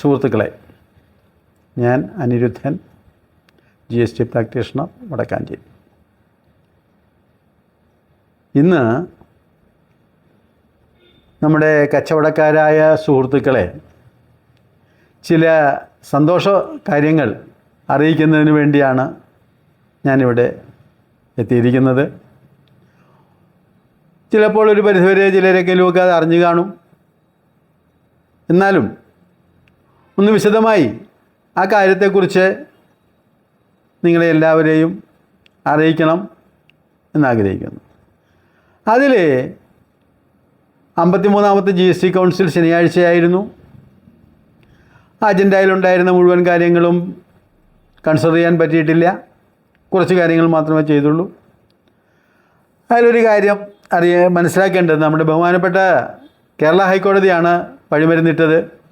സുഹൃത്തുക്കളെ ഞാൻ Anirudhan G S T practitioner Vadakkanchery. ഇന്ന് നമ്മുടെ കച്ചവടക്കാരായ സുഹൃത്തുക്കളെ ചില സന്തോഷ കാര്യങ്ങൾ അറിയിക്കുന്നതിന് വേണ്ടിയാണ് ഞാനിവിടെ എത്തിയിരിക്കുന്നത്. ചിലപ്പോൾ ഒരു പരിധിവരെ ചിലരെങ്കിലുമൊക്കെ അത് അറിഞ്ഞു കാണും. എന്നാലും ഒന്ന് വിശദമായി ആ കാര്യത്തെക്കുറിച്ച് നിങ്ങളെ എല്ലാവരെയും അറിയിക്കണം എന്നാഗ്രഹിക്കുന്നു. അതിൽ അമ്പത്തിമൂന്നാമത്തെ ജി എസ് ടി കൗൺസിൽ ശനിയാഴ്ചയായിരുന്നു. അജണ്ടയിലുണ്ടായിരുന്ന മുഴുവൻ കാര്യങ്ങളും കൺസിഡർ ചെയ്യാൻ പറ്റിയിട്ടില്ല. കുറച്ച് കാര്യങ്ങൾ മാത്രമേ ചെയ്തുള്ളൂ. അതിലൊരു കാര്യം അറിയ മനസ്സിലാക്കേണ്ടത് നമ്മുടെ ബഹുമാനപ്പെട്ട കേരള ഹൈക്കോടതിയാണ് വഴിമരുന്നിട്ടത്.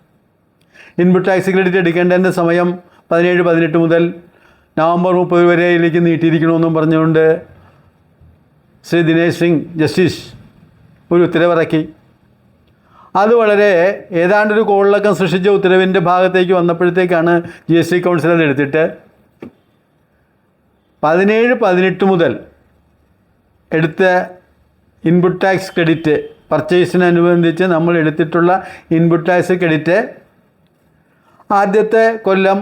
ഇൻപുട്ട് ടാക്സ് ക്രെഡിറ്റ് എടുക്കേണ്ടതിന്റെ സമയം പതിനേഴ് പതിനെട്ട് മുതൽ നവംബർ മുപ്പത് വരെയിലേക്ക് നീട്ടിയിരിക്കണമെന്നും പറഞ്ഞുകൊണ്ട് ശ്രീ ദിനേശ് സിംഗ് ജസ്റ്റിസ് ഒരു ഉത്തരവിറക്കി. അത് വളരെ ഏതാണ്ടൊരു കോളിളക്കം സൃഷ്ടിച്ച ഉത്തരവിന്റെ ഭാഗത്തേക്ക് വന്നപ്പോഴത്തേക്കാണ് ജി എസ് ടി കൗൺസിൽ അത് എടുത്തിട്ട് പതിനേഴ് പതിനെട്ട് മുതൽ എടുത്ത ഇൻപുട്ട് ടാക്സ് ക്രെഡിറ്റ് പർച്ചേസിനനുബന്ധിച്ച് നമ്മൾ എടുത്തിട്ടുള്ള ഇൻപുട്ട് ടാക്സ് ക്രെഡിറ്റ് ആദ്യത്തെ കൊല്ലം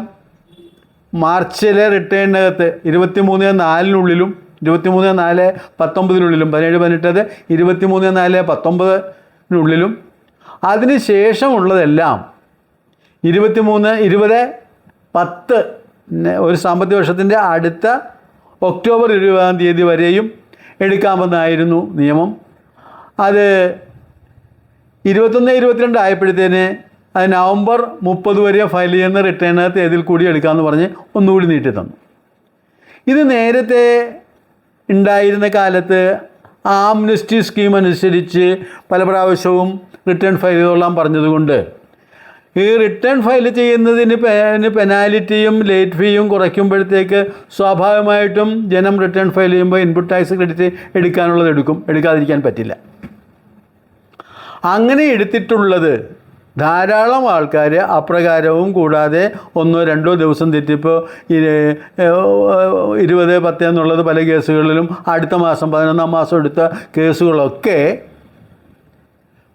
മാർച്ചിലെ റിട്ടേണിനകത്ത് ഇരുപത്തി മൂന്ന് നാലിനുള്ളിലും ഇരുപത്തി മൂന്ന് നാല് പത്തൊമ്പതിനുള്ളിലും പതിനേഴ് പതിനെട്ടത് ഇരുപത്തി മൂന്ന് നാല് പത്തൊമ്പതിനുള്ളിലും. അതിന് ശേഷമുള്ളതെല്ലാം ഇരുപത്തി മൂന്ന് ഇരുപത് പത്ത് ഒരു സാമ്പത്തിക വർഷത്തിന്റെ അടുത്ത ഒക്ടോബർ ഇരുപതാം തീയതി വരെയും എടുക്കാമെന്നായിരുന്നു നിയമം. അത് ഇരുപത്തൊന്ന് ഇരുപത്തിരണ്ട് ആയപ്പോഴത്തേന് അത് നവംബർ മുപ്പത് വരെ ഫയൽ ചെയ്യുന്ന റിട്ടേണിനകത്ത് തീയതിയിൽ കൂടി എടുക്കാമെന്ന് പറഞ്ഞ് ഒന്നുകൂടി നീട്ടി തന്നു ഇത് നേരത്തെ ഉണ്ടായിരുന്ന കാലത്ത് ആംനസ്റ്റി സ്കീം അനുസരിച്ച് പല പ്രാവശ്യവും റിട്ടേൺ ഫയൽ ചെയ്തോളാൻ പറഞ്ഞതുകൊണ്ട് ഈ റിട്ടേൺ ഫയൽ ചെയ്യുന്നതിന് പെനാലിറ്റിയും ലേറ്റ് ഫീയും കുറയ്ക്കുമ്പോഴത്തേക്ക് സ്വാഭാവികമായിട്ടും ജനം റിട്ടേൺ ഫയൽ ചെയ്യുമ്പോൾ ഇൻപുട്ട് ടാക്സ് ക്രെഡിറ്റ് എടുക്കാനുള്ളത് എടുക്കും എടുക്കാതിരിക്കാൻ പറ്റില്ല. അങ്ങനെ എടുത്തിട്ടുള്ളത് ധാരാളം ആൾക്കാർ അപ്രകാരവും കൂടാതെ ഒന്നോ രണ്ടോ ദിവസം തെറ്റിപ്പോൾ ഇരുപത് പത്ത് എന്നുള്ളത് പല കേസുകളിലും അടുത്ത മാസം പതിനൊന്നാം മാസം എടുത്ത കേസുകളൊക്കെ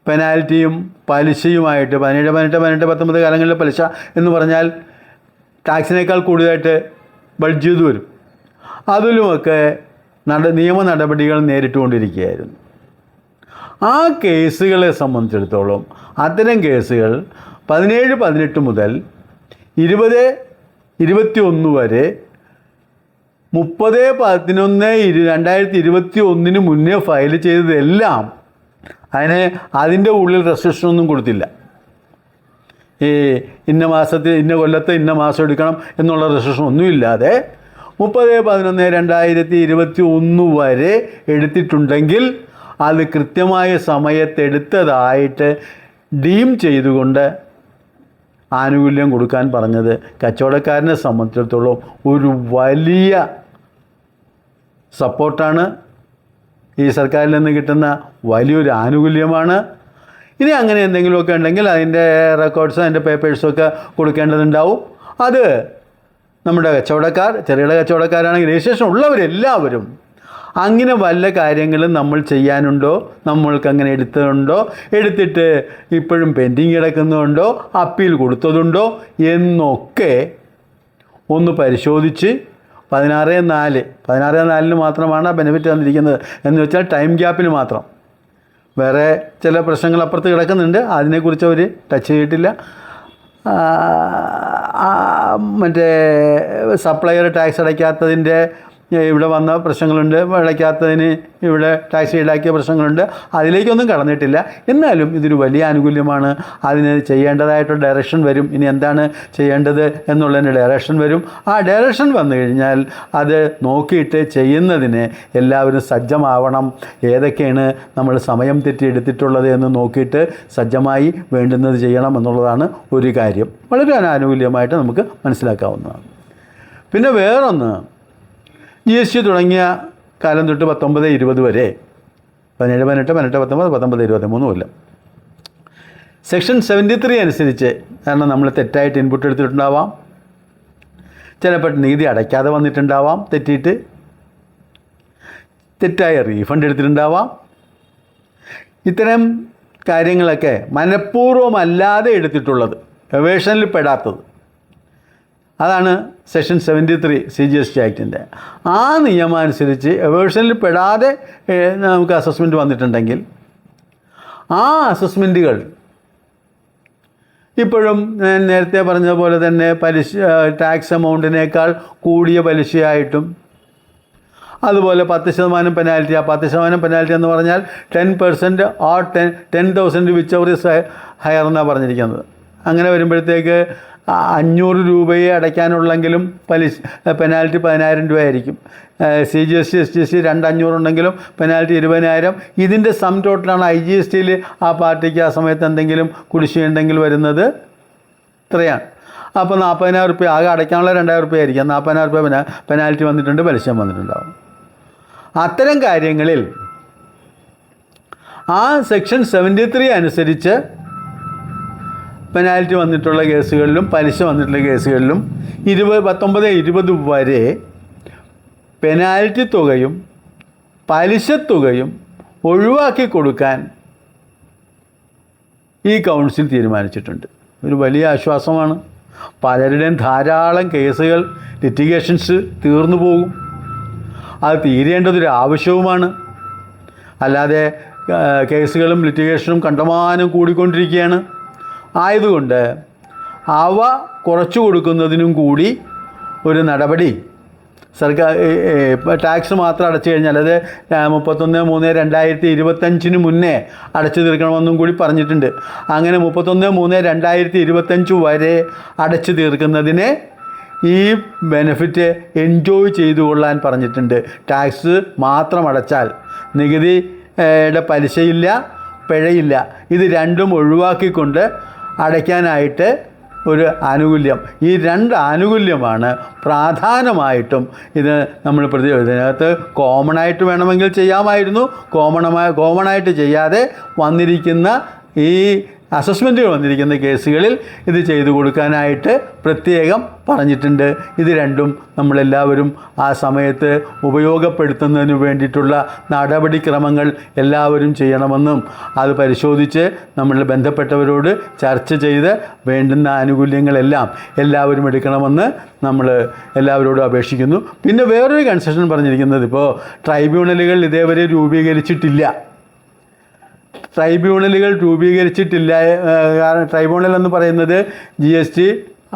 പെനാൽറ്റിയും പലിശയുമായിട്ട് പതിനേഴ് പതിനെട്ട് പതിനെട്ട് പത്തൊമ്പത് കാലങ്ങളിലെ പലിശ എന്ന് പറഞ്ഞാൽ ടാക്സിനേക്കാൾ കൂടുതലായിട്ട് ബഡ്ജ് ചെയ്ത് വരും. അതിലുമൊക്കെ നട നിയമ നടപടികൾ നേരിട്ടുകൊണ്ടിരിക്കുകയായിരുന്നു. ആ കേസുകളെ സംബന്ധിച്ചിടത്തോളം അത്തരം കേസുകൾ പതിനേഴ് പതിനെട്ട് മുതൽ ഇരുപത് ഇരുപത്തി ഒന്ന് വരെ മുപ്പത് പതിനൊന്ന് ഇരു രണ്ടായിരത്തി ഇരുപത്തി ഒന്നിന് മുന്നേ ഫയൽ ചെയ്തതെല്ലാം അതിന് അതിന്റെ ഉള്ളിൽ റെസ്ട്രിക്ഷൻ ഒന്നും കൊടുത്തില്ല. ഈ ഇന്ന മാസത്തിൽ ഇന്ന കൊല്ലത്തെ ഇന്ന മാസം എടുക്കണം എന്നുള്ള റെസ്ട്രിക്ഷൻ ഒന്നുമില്ലാതെ മുപ്പത് പതിനൊന്ന് രണ്ടായിരത്തി ഇരുപത്തി ഒന്ന് വരെ എടുത്തിട്ടുണ്ടെങ്കിൽ അത് കൃത്യമായ സമയത്തെടുത്തതായിട്ട് ഡീം ചെയ്തുകൊണ്ട് ആനുകൂല്യം കൊടുക്കാൻ പറഞ്ഞത് കച്ചവടക്കാരനെ സംബന്ധിച്ചിടത്തോളം ഒരു വലിയ സപ്പോർട്ടാണ് ഈ സർക്കാരിൽ നിന്ന് കിട്ടുന്ന വലിയൊരു ആനുകൂല്യമാണ്. ഇനി അങ്ങനെ എന്തെങ്കിലുമൊക്കെ ഉണ്ടെങ്കിൽ അതിന്റെ റെക്കോർഡ്സും അതിന്റെ പേപ്പേഴ്സും ഒക്കെ കൊടുക്കേണ്ടതുണ്ടാവും. അത് നമ്മുടെ കച്ചവടക്കാർ ചെറുകിട കച്ചവടക്കാരാണെങ്കിൽ രജിസ്ട്രേഷൻ ഉള്ളവരെല്ലാവരും അങ്ങനെ വല്ല കാര്യങ്ങളും നമ്മൾ ചെയ്യാനുണ്ടോ? നമ്മൾക്ക് അങ്ങനെ എടുത്തതുണ്ടോ എടുത്തിട്ട് ഇപ്പോഴും പെൻഡിങ് കിടക്കുന്നുണ്ടോ? അപ്പീൽ കൊടുത്തതുണ്ടോ? എന്നൊക്കെ ഒന്ന് പരിശോധിച്ച് പതിനാറ് നാല് പതിനാറ് നാലിന് മാത്രമാണ് ബെനിഫിറ്റ് തന്നിരിക്കുന്നത്. എന്ന് വെച്ചാൽ ടൈം ഗ്യാപ്പിന് മാത്രം. വേറെ ചില പ്രശ്നങ്ങൾ അപ്പുറത്ത് കിടക്കുന്നുണ്ട്. അതിനെക്കുറിച്ച് അവർ ടച്ച് ചെയ്തിട്ടില്ല. മറ്റേ സപ്ലയർ ടാക്സ് അടയ്ക്കാത്തതിന്റെ ഇവിടെ വന്ന പ്രശ്നങ്ങളുണ്ട്. വിളയ്ക്കാത്തതിന് ഇവിടെ ടാക്സി ഈടാക്കിയ പ്രശ്നങ്ങളുണ്ട്. അതിലേക്കൊന്നും കടന്നിട്ടില്ല. എന്നാലും ഇതൊരു വലിയ ആനുകൂല്യമാണ്. അതിന് ചെയ്യേണ്ടതായിട്ടുള്ള ഡയറക്ഷൻ വരും. ഇനി എന്താണ് ചെയ്യേണ്ടത് എന്നുള്ളതിന്റെ ഡയറക്ഷൻ വരും. ആ ഡയറക്ഷൻ വന്നു കഴിഞ്ഞാൽ അത് നോക്കിയിട്ട് ചെയ്യുന്നതിന് എല്ലാവരും സജ്ജമാവണം. ഏതൊക്കെയാണ് നമ്മൾ സമയം തെറ്റി എടുത്തിട്ടുള്ളത് എന്ന് നോക്കിയിട്ട് സജ്ജമായി വേണ്ടുന്നത് ചെയ്യണം എന്നുള്ളതാണ് ഒരു കാര്യം. വളരെ ആനുകൂല്യമായിട്ട് നമുക്ക് മനസ്സിലാക്കാവുന്നതാണ്. പിന്നെ വേറൊന്ന് ജി എസ് ടി തുടങ്ങിയ കാലം തൊട്ട് പത്തൊമ്പത് ഇരുപത് വരെ പതിനേഴ് പതിനെട്ട് പതിനെട്ട് പത്തൊമ്പത് പത്തൊമ്പത് ഇരുപത്തി മൂന്ന് കൊല്ലം. സെക്ഷൻ സെവന്റി ത്രീ അനുസരിച്ച് കാരണം നമ്മൾ തെറ്റായിട്ട് ഇൻപുട്ട് എടുത്തിട്ടുണ്ടാവാം. ചിലപ്പോൾ നികുതി അടയ്ക്കാതെ വന്നിട്ടുണ്ടാവാം തെറ്റിയിട്ട്. തെറ്റായ റീഫണ്ട് എടുത്തിട്ടുണ്ടാവാം. ഇത്തരം കാര്യങ്ങളൊക്കെ മനഃപൂർവമല്ലാതെ എടുത്തിട്ടുള്ളത് ഗവേഷണിൽ പെടാത്തത് അതാണ് section seventy three C G S T ആക്ടിന്റെ. ആ നിയമം അനുസരിച്ച് എവേഷനിൽ പെടാതെ നമുക്ക് അസസ്മെന്റ് വന്നിട്ടുണ്ടെങ്കിൽ ആ അസസ്മെന്റുകൾ ഇപ്പോഴും ഞാൻ നേരത്തെ പറഞ്ഞതുപോലെ തന്നെ പലിശ ടാക്സ് എമൗണ്ടിനേക്കാൾ കൂടിയ പലിശയായിട്ടും അതുപോലെ പത്ത് ശതമാനം പെനാൽറ്റി ആ പത്ത് ശതമാനം പെനാൽറ്റി എന്ന് പറഞ്ഞാൽ ten percent or ten ten thousand whichever higher എന്നാണ് പറഞ്ഞിരിക്കുന്നത്. അങ്ങനെ വരുമ്പോഴത്തേക്ക് അഞ്ഞൂറ് രൂപയെ അടയ്ക്കാനുള്ളെങ്കിലും പലിശ പെനാൽറ്റി പതിനായിരം രൂപയായിരിക്കും. C G S T S G S T രണ്ട് പെനാൽറ്റി ഇരുപതിനായിരം. ഇതിന്റെ സം ടോട്ടലാണ് ഐ ജി എസ് ടിയിൽ ആ പാർട്ടിക്ക് ആ സമയത്ത് എന്തെങ്കിലും കുടിശ്ശിയുണ്ടെങ്കിൽ വരുന്നത് ഇത്രയാണ്. അപ്പോൾ നാൽപ്പതിനായിരം റുപ്യ ആകെ അടയ്ക്കാനുള്ള രണ്ടായിരം റുപ്യ ആയിരിക്കാം. നാൽപ്പതിനായിരം റുപ്യ പെനാ പെനാൽറ്റി വന്നിട്ടുണ്ട് പലിശ വന്നിട്ടുണ്ടാവും. അത്തരം കാര്യങ്ങളിൽ ആ സെക്ഷൻ സെവന്റി ത്രീ അനുസരിച്ച് പെനാൽറ്റി വന്നിട്ടുള്ള കേസുകളിലും പലിശ വന്നിട്ടുള്ള കേസുകളിലും ഇരുപത് പത്തൊമ്പത് ഇരുപത് വരെ പെനാൽറ്റി തുകയും പലിശ തുകയും ഒഴിവാക്കി കൊടുക്കാൻ ഈ കൗൺസിൽ തീരുമാനിച്ചിട്ടുണ്ട്. ഒരു വലിയ ആശ്വാസമാണ്. പലരുടെയും ധാരാളം കേസുകൾ ലിറ്റിഗേഷൻസ് തീർന്നു പോകും. അത് തീരേണ്ടതൊരു ആവശ്യവുമാണ്. അല്ലാതെ കേസുകളും ലിറ്റിഗേഷനും കണ്ടമാനം കൂടിക്കൊണ്ടിരിക്കുകയാണ്. ആയതുകൊണ്ട് അവ കുറച്ചു കൊടുക്കുന്നതിനും കൂടി ഒരു നടപടി. സർക്കാർ ടാക്സ് മാത്രം അടച്ചു കഴിഞ്ഞാൽ അത് മുപ്പത്തൊന്ന് മൂന്ന് രണ്ടായിരത്തി ഇരുപത്തഞ്ചിന് മുന്നേ അടച്ചു തീർക്കണമെന്നും കൂടി പറഞ്ഞിട്ടുണ്ട്. അങ്ങനെ മുപ്പത്തൊന്ന് മൂന്ന് രണ്ടായിരത്തി ഇരുപത്തഞ്ച് വരെ അടച്ചു തീർക്കുന്നതിന് ഈ ബെനിഫിറ്റ് എൻജോയ് ചെയ്തു കൊള്ളാൻ പറഞ്ഞിട്ടുണ്ട്. ടാക്സ് മാത്രം അടച്ചാൽ നികുതിയുടെ പലിശയില്ല പിഴയില്ല. ഇത് രണ്ടും ഒഴിവാക്കിക്കൊണ്ട് അടയ്ക്കാനായിട്ട് ഒരു ആനുകൂല്യം. ഈ രണ്ട് ആനുകൂല്യമാണ് പ്രധാനമായിട്ടും ഇത് നമ്മൾ പ്രതി ഇതിനകത്ത് കോമണായിട്ട് വേണമെങ്കിൽ ചെയ്യാമായിരുന്നു. കോമണമായ കോമണായിട്ട് ചെയ്യാതെ വന്നിരിക്കുന്ന ഈ അസസ്മെന്റുകൾ വന്നിരിക്കുന്ന കേസുകളിൽ ഇത് ചെയ്തു കൊടുക്കാനായിട്ട് പ്രത്യേകം പറഞ്ഞിട്ടുണ്ട്. ഇത് രണ്ടും നമ്മളെല്ലാവരും ആ സമയത്ത് ഉപയോഗപ്പെടുത്തുന്നതിന് വേണ്ടിയിട്ടുള്ള നടപടിക്രമങ്ങൾ എല്ലാവരും ചെയ്യണമെന്നും അത് പരിശോധിച്ച് നമ്മൾ ബന്ധപ്പെട്ടവരോട് ചർച്ച ചെയ്ത് വേണ്ടുന്ന ആനുകൂല്യങ്ങളെല്ലാം എല്ലാവരും എടുക്കണമെന്ന് നമ്മൾ എല്ലാവരോടും അപേക്ഷിക്കുന്നു. പിന്നെ വേറൊരു കൺസെഷൻ പറഞ്ഞിരിക്കുന്നത് ഇപ്പോൾ ട്രൈബ്യൂണലുകൾ ഇതേവരെ രൂപീകരിച്ചിട്ടില്ല. ട്രൈബ്യൂണലുകൾ രൂപീകരിച്ചിട്ടില്ല കാരണം ട്രൈബ്യൂണൽ എന്ന് പറയുന്നത് G S T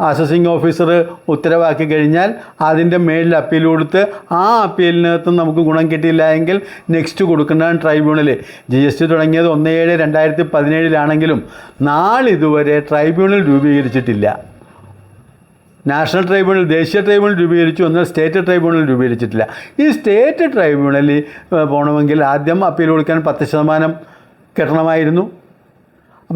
assessing officer ഉത്തരവാക്കി കഴിഞ്ഞാൽ അതിന്റെ മേളിൽ അപ്പീൽ കൊടുത്ത് ആ അപ്പീലിനകത്ത് നമുക്ക് ഗുണം കിട്ടിയില്ല എങ്കിൽ നെക്സ്റ്റ് കൊടുക്കുന്നതാണ് ട്രൈബ്യൂണൽ. ജി എസ് ടി തുടങ്ങിയത് ഒന്ന് ഏഴ് രണ്ടായിരത്തി പതിനേഴിലാണെങ്കിലും നാളിതുവരെ ട്രൈബ്യൂണൽ രൂപീകരിച്ചിട്ടില്ല. നാഷണൽ ട്രൈബ്യൂണൽ ദേശീയ ട്രൈബ്യൂണൽ രൂപീകരിച്ചു എന്നാൽ സ്റ്റേറ്റ് ട്രൈബ്യൂണൽ രൂപീകരിച്ചിട്ടില്ല. ഈ സ്റ്റേറ്റ് ട്രൈബ്യൂണലിൽ പോകണമെങ്കിൽ ആദ്യം അപ്പീൽ കൊടുക്കാൻ പത്ത് ശതമാനം കെട്ടണമായിരുന്നു.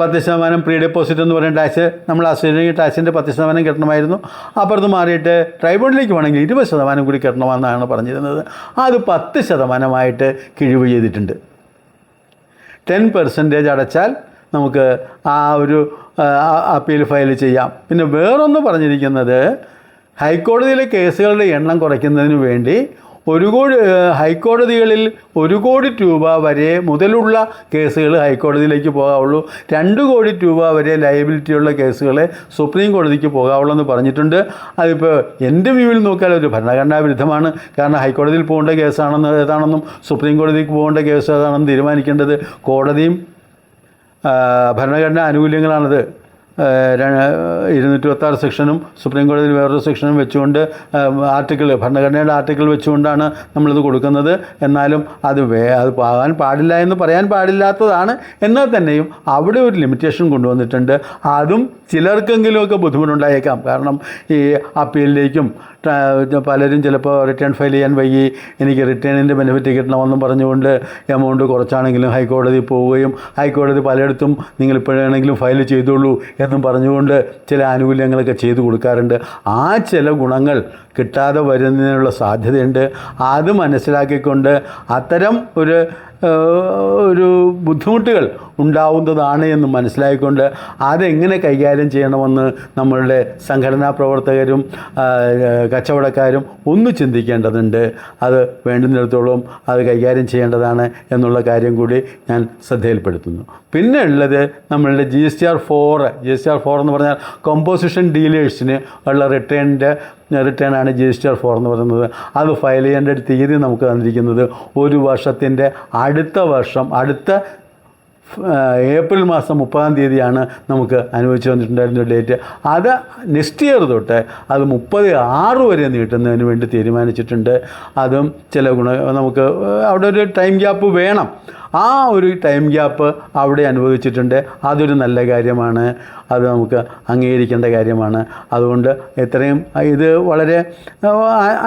പത്ത് ശതമാനം പ്രീ ഡെപ്പോസിറ്റ് എന്ന് പറയുന്ന ടാക്സ് നമ്മൾ അസുരങ്ങി ടാക്സിന്റെ പത്ത് ശതമാനം കെട്ടണമായിരുന്നു. അപ്പുറത്ത് മാറിയിട്ട് ട്രൈബ്യൂണലിലേക്ക് വേണമെങ്കിൽ ഇരുപത് ശതമാനം കൂടി കെട്ടണമെന്നാണ് പറഞ്ഞിരുന്നത്. അത് പത്ത് ശതമാനമായിട്ട് കിഴിവ് ചെയ്തിട്ടുണ്ട്. ടെൻ പെർസെന്റേജ് അടച്ചാൽ നമുക്ക് ആ ഒരു അപ്പീൽ ഫയൽ ചെയ്യാം. പിന്നെ വേറൊന്ന് പറഞ്ഞിരിക്കുന്നത് ഹൈക്കോടതിയിലെ കേസുകളുടെ എണ്ണം കുറയ്ക്കുന്നതിന് വേണ്ടി ഒരു കോടി ഹൈക്കോടതികളിൽ ഒരു കോടി രൂപ വരെ മുതലുള്ള കേസുകൾ ഹൈക്കോടതിയിലേക്ക് പോകാവുള്ളൂ. രണ്ട് കോടി രൂപ വരെ ലയബിലിറ്റിയുള്ള കേസുകളെ സുപ്രീം കോടതിക്ക് പോകാവുള്ളൂ എന്ന് പറഞ്ഞിട്ടുണ്ട്. അതിപ്പോൾ എന്റെ വ്യൂവിൽ നോക്കിയാൽ ഒരു ഭരണഘടനാ വിരുദ്ധമാണ്. കാരണം ഹൈക്കോടതിയിൽ പോകേണ്ട കേസാണെന്ന് ഏതാണെന്നും സുപ്രീം കോടതിക്ക് പോകേണ്ട കേസ് ഏതാണെന്നും തീരുമാനിക്കേണ്ടത് കോടതിയും ഭരണഘടനാ ആനുകൂല്യങ്ങളാണത്. ഇരുന്നൂറ്റി പത്താറ് സെക്ഷനും സുപ്രീം കോടതിയിൽ വേറൊരു സെക്ഷനും വെച്ചുകൊണ്ട് ആർട്ടിക്കിൾ ഭരണഘടനയുടെ ആർട്ടിക്കിൾ വെച്ചുകൊണ്ടാണ് നമ്മളിത് കൊടുക്കുന്നത്. എന്നാലും അത് വേ അത് പോകാൻ പാടില്ല എന്ന് പറയാൻ പാടില്ലാത്തതാണ്. എന്നാൽ തന്നെയും അവിടെ ഒരു ലിമിറ്റേഷൻ കൊണ്ടുവന്നിട്ടുണ്ട്. അതും ചിലർക്കെങ്കിലുമൊക്കെ ബുദ്ധിമുട്ടുണ്ടായേക്കാം. കാരണം ഈ അപ്പീലിലേക്കും പലരും ചിലപ്പോൾ റിട്ടേൺ ഫയൽ ചെയ്യാൻ വൈകി എനിക്ക് റിട്ടേണിന്റെ ബെനിഫിറ്റ് കിട്ടണമെന്നും പറഞ്ഞുകൊണ്ട് എമൗണ്ട് കുറച്ചാണെങ്കിലും ഹൈക്കോടതി പോവുകയും ഹൈക്കോടതി പലയിടത്തും നിങ്ങളിപ്പോഴാണെങ്കിലും ഫയൽ ചെയ്തോളൂ എന്നും പറഞ്ഞുകൊണ്ട് ചില ആനുകൂല്യങ്ങളൊക്കെ ചെയ്തു കൊടുക്കാറുണ്ട്. ആ ചില ഗുണങ്ങൾ കിട്ടാതെ വരുന്നതിനുള്ള സാധ്യതയുണ്ട്. അത് മനസ്സിലാക്കിക്കൊണ്ട് അത്തരം ഒരു ഒരു ബുദ്ധിമുട്ടുകൾ ഉണ്ടാവുന്നതാണ് എന്ന് മനസ്സിലായിക്കൊണ്ട് അതെങ്ങനെ കൈകാര്യം ചെയ്യണമെന്ന് നമ്മളുടെ സംഘടനാ പ്രവർത്തകരും കച്ചവടക്കാരും ഒന്ന് ചിന്തിക്കേണ്ടതുണ്ട്. അത് വേണ്ടുന്നിടത്തോളം അത് കൈകാര്യം ചെയ്യേണ്ടതാണ് എന്നുള്ള കാര്യം കൂടി ഞാൻ ശ്രദ്ധയിൽപ്പെടുത്തുന്നു. പിന്നെ ഉള്ളത് നമ്മളുടെ G S T R four G S T R four എന്ന് പറഞ്ഞാൽ കോമ്പോസിഷൻ ഡീലേഴ്സിന് ഉള്ള റിട്ടേണിന്റെ റിട്ടേൺ ആണ് G S T R four എന്ന് പറയുന്നത്. അത് ഫയൽ ചെയ്യേണ്ട തീയതി നമുക്ക് തന്നിരിക്കുന്നത് ഒരു വർഷത്തിന്റെ അടുത്ത വർഷം അടുത്ത ഏപ്രിൽ മാസം മുപ്പതാം തീയതിയാണ് നമുക്ക് അനുവദിച്ചു വന്നിട്ടുണ്ടായിരുന്ന ഡേറ്റ് അത് നെക്സ്റ്റ് ഇയർ തൊട്ട് അത് മുപ്പത് ആറ് വരെ നീട്ടുന്നതിന് വേണ്ടി തീരുമാനിച്ചിട്ടുണ്ട്. അതും ചില ഗുണ നമുക്ക് അവിടെ ഒരു ടൈം ഗ്യാപ്പ് വേണം. ആ ഒരു ടൈം ഗ്യാപ്പ് അവിടെ അനുഭവിച്ചിട്ടുണ്ട്. അതൊരു നല്ല കാര്യമാണ്. അത് നമുക്ക് അംഗീകരിക്കേണ്ട കാര്യമാണ്. അതുകൊണ്ട് ഇത്രയും ഇത് വളരെ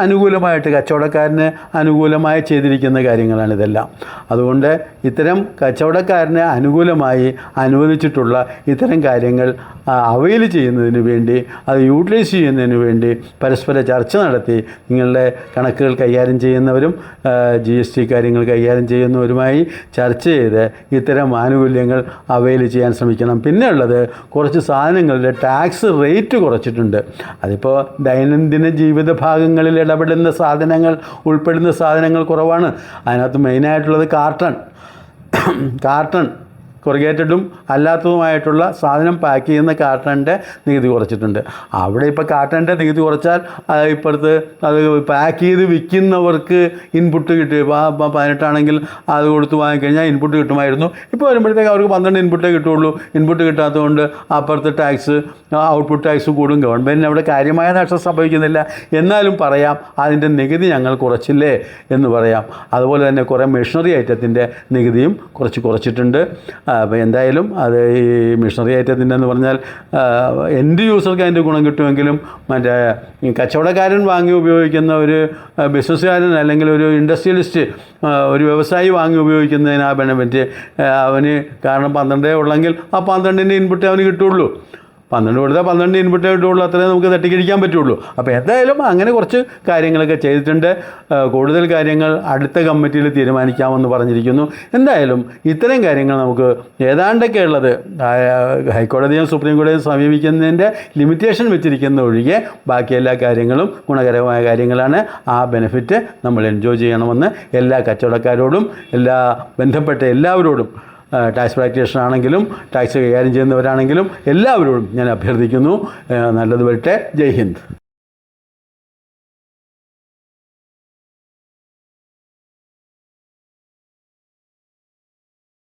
അനുകൂലമായിട്ട് കച്ചവടക്കാരന് അനുകൂലമായി ചെയ്തിരിക്കുന്ന കാര്യങ്ങളാണ് ഇതെല്ലാം. അതുകൊണ്ട് ഇത്തരം കച്ചവടക്കാരനെ അനുകൂലമായി അനുവദിച്ചിട്ടുള്ള ഇത്തരം കാര്യങ്ങൾ അവയിൽ ചെയ്യുന്നതിന് വേണ്ടി അത് യൂട്ടിലൈസ് ചെയ്യുന്നതിന് വേണ്ടി പരസ്പര ചർച്ച നടത്തി നിങ്ങളുടെ കണക്കുകൾ കൈകാര്യം ചെയ്യുന്നവരും ജി എസ് ടി കാര്യങ്ങൾ കൈകാര്യം ചെയ്യുന്നവരുമായി ചർച്ച ചെയ്ത് ഇത്തരം ആനുകൂല്യങ്ങൾ അവയിൽ ചെയ്യാൻ ശ്രമിക്കണം. പിന്നെയുള്ളത് കുറച്ച് സാധനങ്ങളുടെ ടാക്സ് റേറ്റ് കുറച്ചിട്ടുണ്ട്. അതിപ്പോൾ ദൈനംദിന ജീവിത ഭാഗങ്ങളിൽ ഇടപെടുന്ന സാധനങ്ങൾ ഉൾപ്പെടുന്ന സാധനങ്ങൾ കുറവാണ്. അതിനകത്ത് മെയിനായിട്ടുള്ളത് കാർട്ടൺ കാർട്ടൺ കൊറിഗേറ്റഡും അല്ലാത്തതുമായിട്ടുള്ള സാധനം പാക്ക് ചെയ്യുന്ന കാർട്ടണിന്റെ നികുതി കുറച്ചിട്ടുണ്ട്. അവിടെ ഇപ്പോൾ കാർട്ടണിന്റെ നികുതി കുറച്ചാൽ ഇപ്പോഴത്തെ അത് പാക്ക് ചെയ്ത് വിൽക്കുന്നവർക്ക് ഇൻപുട്ട് കിട്ടും. ഇപ്പോൾ പതിനെട്ടാണെങ്കിൽ അത് കൊടുത്ത് വാങ്ങിക്കഴിഞ്ഞാൽ ഇൻപുട്ട് കിട്ടുമായിരുന്നു. ഇപ്പോൾ വരുമ്പോഴത്തേക്ക് അവർക്ക് പന്ത്രണ്ട് ഇൻപുട്ടേ കിട്ടുള്ളൂ. ഇൻപുട്ട് കിട്ടാത്തതുകൊണ്ട് അപ്പുറത്തെ ടാക്സ് ഔട്ട്പുട്ട് ടാക്സ് കൂടും. ഗവൺമെന്റിന് അവിടെ കാര്യമായ നഷ്ടം സംഭവിക്കുന്നില്ല. എന്നാലും പറയാം അതിന്റെ നികുതി ഞങ്ങൾ കുറച്ചില്ലേ എന്ന് പറയാം. അതുപോലെ തന്നെ കുറേ മെഷീനറി ഐറ്റത്തിന്റെ നികുതിയും കുറച്ച് കുറച്ചിട്ടുണ്ട്. അപ്പോൾ എന്തായാലും അത് ഈ മിഷണറി ഐറ്റത്തിന്റെ എന്ന് പറഞ്ഞാൽ എന്റെ യൂസർക്ക് അതിന്റെ ഗുണം കിട്ടുമെങ്കിലും മറ്റേ കച്ചവടക്കാരൻ വാങ്ങി ഉപയോഗിക്കുന്ന ഒരു ബിസിനസ്സുകാരൻ അല്ലെങ്കിൽ ഒരു ഇൻഡസ്ട്രിയലിസ്റ്റ് ഒരു വ്യവസായി വാങ്ങി ഉപയോഗിക്കുന്നതിന് ആ ബെനിഫിറ്റ് അവന് കാരണം പന്ത്രണ്ടേ ഉള്ളെങ്കിൽ ആ പന്ത്രണ്ടിന്റെ ഇൻപുട്ട് അവന് കിട്ടുള്ളൂ. പന്ത്രണ്ട് കൊടുത്താൽ പന്ത്രണ്ട് ഇൻപുട്ട് കിട്ടുള്ളൂ അത്രേ നമുക്ക് തട്ടിക്കിടിക്കാൻ പറ്റുള്ളൂ. അപ്പോൾ എന്തായാലും അങ്ങനെ കുറച്ച് കാര്യങ്ങളൊക്കെ ചെയ്തിട്ടുണ്ട്. കൂടുതൽ കാര്യങ്ങൾ അടുത്ത കമ്മിറ്റിയിൽ തീരുമാനിക്കാമെന്ന് പറഞ്ഞിരിക്കുന്നു. എന്തായാലും ഇത്തരം കാര്യങ്ങൾ നമുക്ക് ഏതാണ്ടൊക്കെ ഉള്ളത് ഹൈക്കോടതിയും സുപ്രീം കോടതിയും സമീപിക്കുന്നതിന്റെ ലിമിറ്റേഷൻ വെച്ചിരിക്കുന്ന ഒഴികെ ബാക്കി എല്ലാ കാര്യങ്ങളും ഗുണകരമായ കാര്യങ്ങളാണ്. ആ ബെനിഫിറ്റ് നമ്മൾ എൻജോയ് ചെയ്യണമെന്ന് എല്ലാ കച്ചവടക്കാരോടും എല്ലാ ബന്ധപ്പെട്ട എല്ലാവരോടും ടാക്സ് പ്രാക്ടീഷണർ ആണെങ്കിലും ടാക്സ് കൈകാര്യം ചെയ്യുന്നവരാണെങ്കിലും എല്ലാവരോടും ഞാൻ അഭ്യർത്ഥിക്കുന്നു. നല്ലത് വരട്ടെ. ജയ് ഹിന്ദ്.